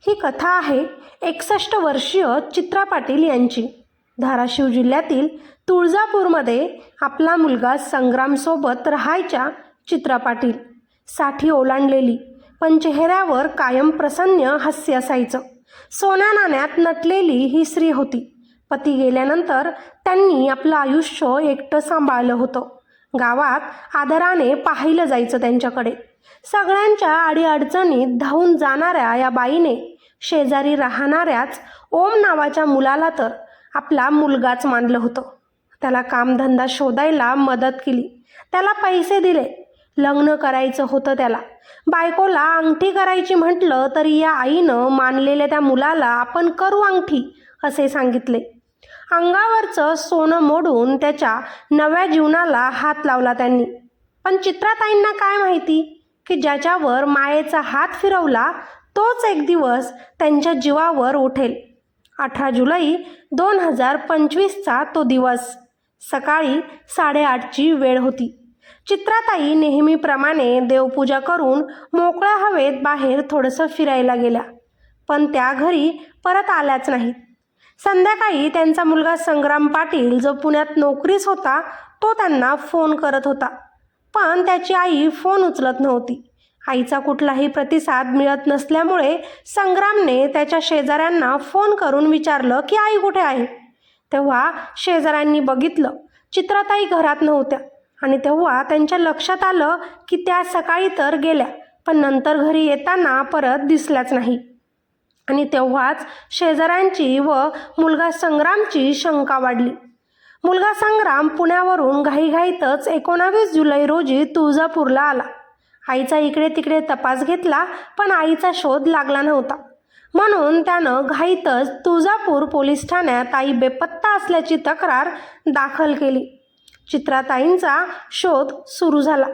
ही कथा आहे एकसष्ट वर्षीय चित्रा पाटील यांची. धाराशिव जिल्ह्यातील तुळजापूरमध्ये आपला मुलगा संग्रामसोबत राहायच्या चित्रा पाटील. साठी ओलांडलेली. पण चेहऱ्यावर कायम प्रसन्न हास्य असायचं. सोन्या नाण्यात नटलेली ही स्त्री होती. पती गेल्यानंतर त्यांनी आपलं आयुष्य एकटं सांभाळलं होतं. गावात आदराने पाहिलं जायचं त्यांच्याकडे. सगळ्यांच्या अडीअडचणीत धावून जाणाऱ्या या बाईने शेजारी राहणाऱ्याच ओम नावाच्या मुलाला तर आपला मुलगाच मानलं होतं. त्याला कामधंदा शोधायला मदत केली. त्याला पैसे दिले. लग्न करायचं होतं त्याला. बायकोला अंगठी करायची म्हटलं तरी या आईनं मानलेल्या त्या मुलाला आपण करू अंगठी असे सांगितले. अंगावरचं सोनं मोडून त्याच्या नव्या जीवनाला हात लावला त्यांनी. पण चित्राताईंना काय माहिती? की ज्याच्यावर मायेचा हात फिरवला तोच एक दिवस त्यांच्या जीवावर उठेल. अठरा जुलै दोन हजार पंचवीसचा तो दिवस. सकाळी साडेआठची वेळ होती. चित्राताई नेहमीप्रमाणे देवपूजा करून मोकळ्या हवेत बाहेर थोडंसं फिरायला गेल्या. पण त्या घरी परत आल्याच नाहीत. संध्याकाळी त्यांचा मुलगा संग्राम पाटील जो पुण्यात नोकरीस होता तो त्यांना फोन करत होता. पण त्याची आई फोन उचलत नव्हती. आईचा कुठलाही प्रतिसाद मिळत नसल्यामुळे संग्रामने त्याच्या शेजाऱ्यांना फोन करून विचारलं की आई कुठे आहे? तेव्हा शेजाऱ्यांनी बघितलं चित्राताई घरात नव्हत्या. आणि तेव्हा त्यांच्या लक्षात आलं की त्या सकाळी तर गेल्या पण नंतर घरी येताना परत दिसल्याच नाही. आणि तेव्हाच शेजाऱ्यांची व मुलगा संग्रामची शंका वाढली. मुलगा संग्राम पुण्यावरून घाईघाईतच एकोणावीस जुलै रोजी तुळजापूरला आला. आईचा इकडे तिकडे तपास घेतला पण आईचा शोध लागला नव्हता. म्हणून त्यानं घाईतच तुळजापूर पोलीस ठाण्यात आई बेपत्ता असल्याची तक्रार दाखल केली. चित्राताईंचा शोध सुरू झाला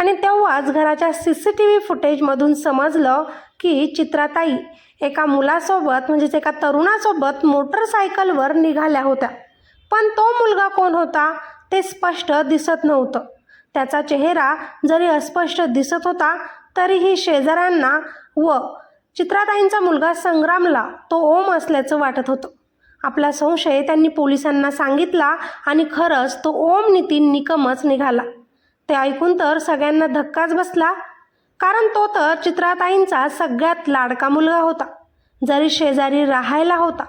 आणि तेव्हाच घराच्या सी सी टी व्ही फुटेजमधून समजलं की चित्राताई एका मुलासोबत म्हणजेच एका तरुणासोबत मोटरसायकलवर निघाल्या होत्या. पण तो मुलगा कोण होता ते स्पष्ट दिसत नव्हतं. त्याचा चेहरा जरी अस्पष्ट दिसत होता तरीही शेजाऱ्यांना व चित्राताईंचा मुलगा संग्रामला तो ओम असल्याचं वाटत होतं. आपला संशय त्यांनी पोलिसांना सांगितला आणि खरंच तो ओम नितीन निकमच निघाला. ते ऐकून तर सगळ्यांना धक्काच बसला. कारण तो तर चित्राताईंचा सगळ्यात लाडका मुलगा होता. जरी शेजारी राहायला होता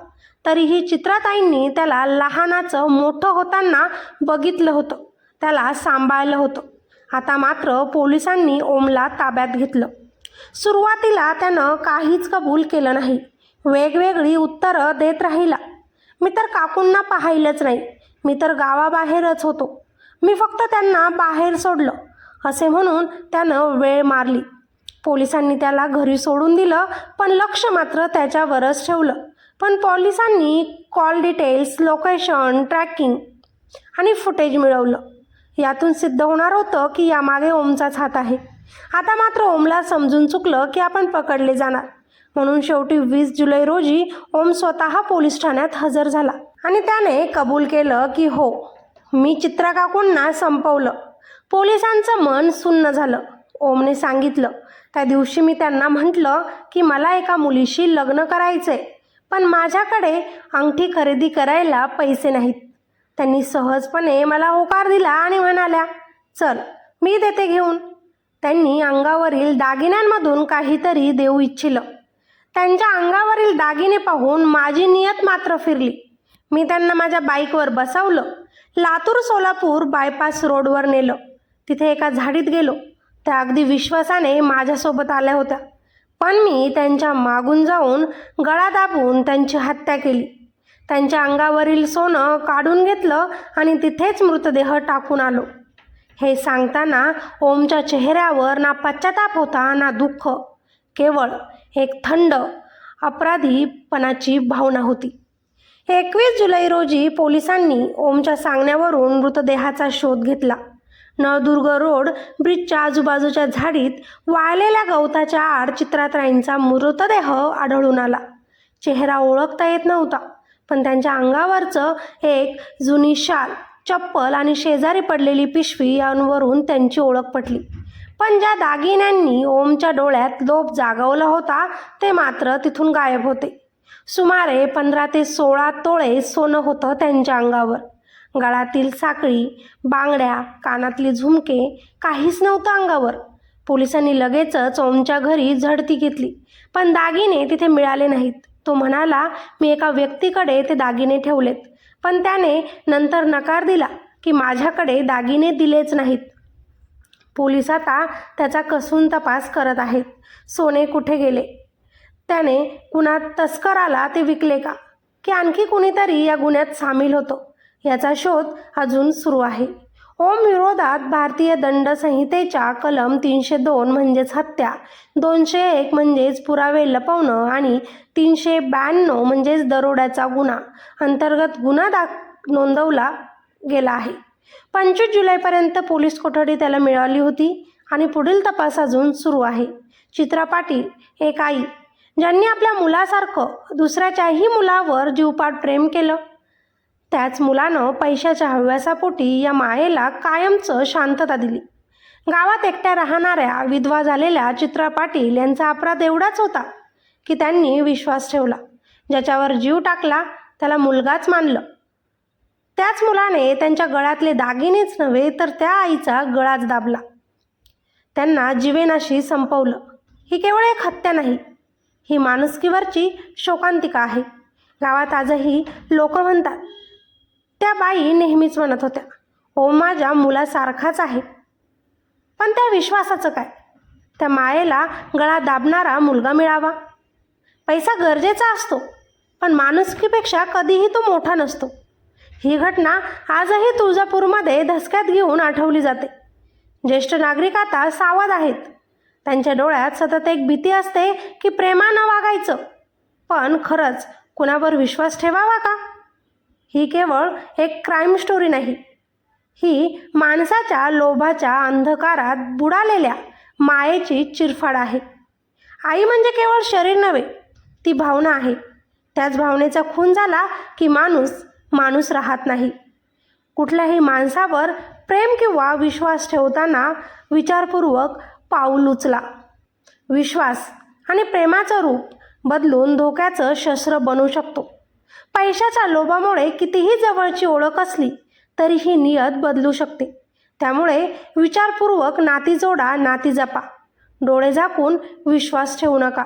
तरीही चित्राताईंनी त्याला लहानाचं मोठं होताना बघितलं होतं. त्याला सांभाळलं होतं. आता मात्र पोलिसांनी ओमला ताब्यात घेतलं. सुरुवातीला त्यानं काहीच कबूल केलं नाही. वेगवेगळी उत्तरं देत राहिला. मी तर काकूंना पाहिलंच नाही. मी तर गावाबाहेरच होतो. मी फक्त त्यांना बाहेर सोडलं. असे म्हणून त्यानं वेळ मारली. पोलिसांनी त्याला घरी सोडून दिलं पण लक्ष मात्र त्याच्यावरच ठेवलं. पण पोलिसांनी कॉल डिटेल्स लोकेशन ट्रॅकिंग आणि फुटेज मिळवलं. यातून सिद्ध होणार होतं की यामागे ओमचाच हात आहे. आता मात्र ओमला समजून चुकलं की आपण पकडले जाणार. म्हणून शेवटी वीस जुलै रोजी ओम स्वतः पोलीस ठाण्यात हजर झाला आणि त्याने कबूल केलं की हो मी चित्रकाकूंना संपवलं. पोलिसांचं मन सुन्न झालं. ओमने सांगितलं त्या दिवशी मी त्यांना म्हटलं की मला एका मुलीशी लग्न करायचंय पण माझ्याकडे अंगठी खरेदी करायला पैसे नाहीत. त्यांनी सहजपणे मला होकार दिला आणि म्हणाल्या चल मी देते घेऊन. त्यांनी अंगावरील दागिन्यांमधून काहीतरी देऊ इच्छिलं. त्यांच्या अंगावरील दागिने पाहून माझी नियत मात्र फिरली. मी त्यांना माझ्या बाईकवर बसवलं. लातूर सोलापूर बायपास रोडवर नेलं. तिथे एका झाडीत गेलो. त्या अगदी विश्वासाने माझ्यासोबत आल्या होत्या. पण मी त्यांच्या मागून जाऊन गळा दाबून त्यांची हत्या केली. त्यांच्या अंगावरील सोनं काढून घेतलं आणि तिथेच मृतदेह टाकून आलो. हे सांगताना ओमच्या चेहऱ्यावर ना पश्चाताप होता ना दुःख. केवळ एक थंड अपराधीपणाची भावना होती. एकवीस जुलै रोजी पोलिसांनी ओमच्या सांगण्यावरून मृतदेहाचा शोध घेतला. नळदुर्ग रोड ब्रिजच्या आजूबाजूच्या झाडीत वाळलेल्या गवताच्या आड चित्रात्राईंचा मृतदेह आढळून आला. चेहरा ओळखता येत नव्हता पण त्यांच्या अंगावरचं एक जुनी शाल चप्पल आणि शेजारी पडलेली पिशवी यांवरून त्यांची ओळख पटली. पण ज्या दागिन्यांनी ओमच्या डोळ्यात लोभ जागवला होता ते मात्र तिथून गायब होते. सुमारे पंधरा ते सोळा तोळे सोनं होतं त्यांच्या अंगावर. गळातील साखळी बांगड्या कानातली झुमके काहीच नव्हतं अंगावर. पोलिसांनी लगेचच ओमच्या घरी झडती घेतली पण दागिने तिथे मिळाले नाहीत. तो म्हणाला मी एका व्यक्तीकडे ते दागिने ठेवलेत पण त्याने नंतर नकार दिला की माझ्याकडे दागिने दिलेच नाहीत. पोलीस आता त्याचा कसून तपास करत आहेत. सोने कुठे गेले? त्याने कुणा तस्कराला ते विकले का? की आणखी कुणीतरी या गुन्ह्यात सामील होतो? याचा शोध अजून सुरू आहे. ओम विरोधात भारतीय दंड संहितेच्या कलम तीनशे दोन म्हणजेच हत्या दोनशे एक म्हणजेच पुरावे लपवणं आणि तीनशे ब्याण्णव म्हणजेच दरोड्याचा गुन्हा अंतर्गत गुन्हा दाख नोंदवला गेला आहे. पंचवीस जुलैपर्यंत पोलीस कोठडी त्याला मिळाली होती आणि पुढील तपास अजून सुरू आहे. चित्रा पाटील एक आई ज्यांनी आपल्या मुलासारखं दुसऱ्याच्याही मुलावर जीवपाट प्रेम केलं त्याच मुलानं पैशाच्या हव्यासापोटी या मायेला कायमचं शांतता दिली. गावात एकट्या राहणाऱ्या विधवा झालेल्या चित्रा पाटील यांचा अपराध एवढाच होता की त्यांनी विश्वास ठेवला. ज्याच्यावर जीव टाकला त्याला मुलगाच मानलं. त्याच मुलाने त्यांच्या गळ्यातले दागिनेच नव्हे तर त्या आईचा गळाच दाबला. त्यांना जीवेनाशी संपवलं. ही केवळ एक हत्या नाही ही माणुसकीवरची शोकांतिका आहे. गावात आजही लोक म्हणतात त्या बाई नेहमीच म्हणत होत्या ओ माझ्या मुलासारखाच आहे. पण त्या विश्वासाचं काय? त्या मायेला गळा दाबणारा मुलगा मिळावा. पैसा गरजेचा असतो पण माणुसकीपेक्षा कधीही तो मोठा नसतो. ही घटना आजही तुळजापूरमध्ये धसक्यात घेऊन आठवली जाते. ज्येष्ठ नागरिक आता सावध आहेत. त्यांच्या डोळ्यात सतत एक भीती असते की प्रेमानं वागायचं. पण खरंच कुणावर विश्वास ठेवावा का? ही केवळ एक क्राईम स्टोरी नाही. ही माणसाच्या लोभाच्या अंधकारात बुडालेल्या मायेची चिरफाड आहे. आई म्हणजे केवळ शरीर नव्हे ती भावना आहे. त्याच भावनेचा खून झाला की माणूस माणूस राहत नाही. कुठल्याही माणसावर प्रेम किंवा विश्वास ठेवताना विचारपूर्वक पाऊल उचला. विश्वास आणि प्रेमाचं रूप बदलून धोक्याचं शस्त्र बनू शकतो. पैशाच्या लोभामुळे कितीही जवळची ओळख असली तरी ही नियत बदलू शकते. त्यामुळे विचारपूर्वक नाती जोडा नाती जपा. डोळे झाकून विश्वास ठेवू नका.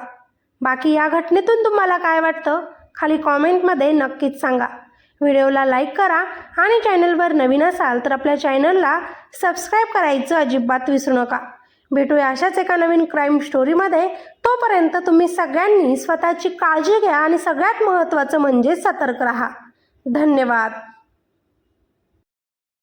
बाकी या घटनेतून तुम्हाला काय वाटतं? खाली कॉमेंटमध्ये नक्कीच सांगा. व्हिडिओला लाईक करा आणि चॅनलवर नवीन असाल तर आपल्या चॅनलला सबस्क्राईब करायचं अजिबात विसरू नका. भेटूया अशाच एका नवीन क्राईम स्टोरीमध्ये तोपर्यंत तुम्ही सगळ्यांनी स्वतःची काळजी घ्या आणि सगळ्यात महत्त्वाचं म्हणजे सतर्क राहा. धन्यवाद.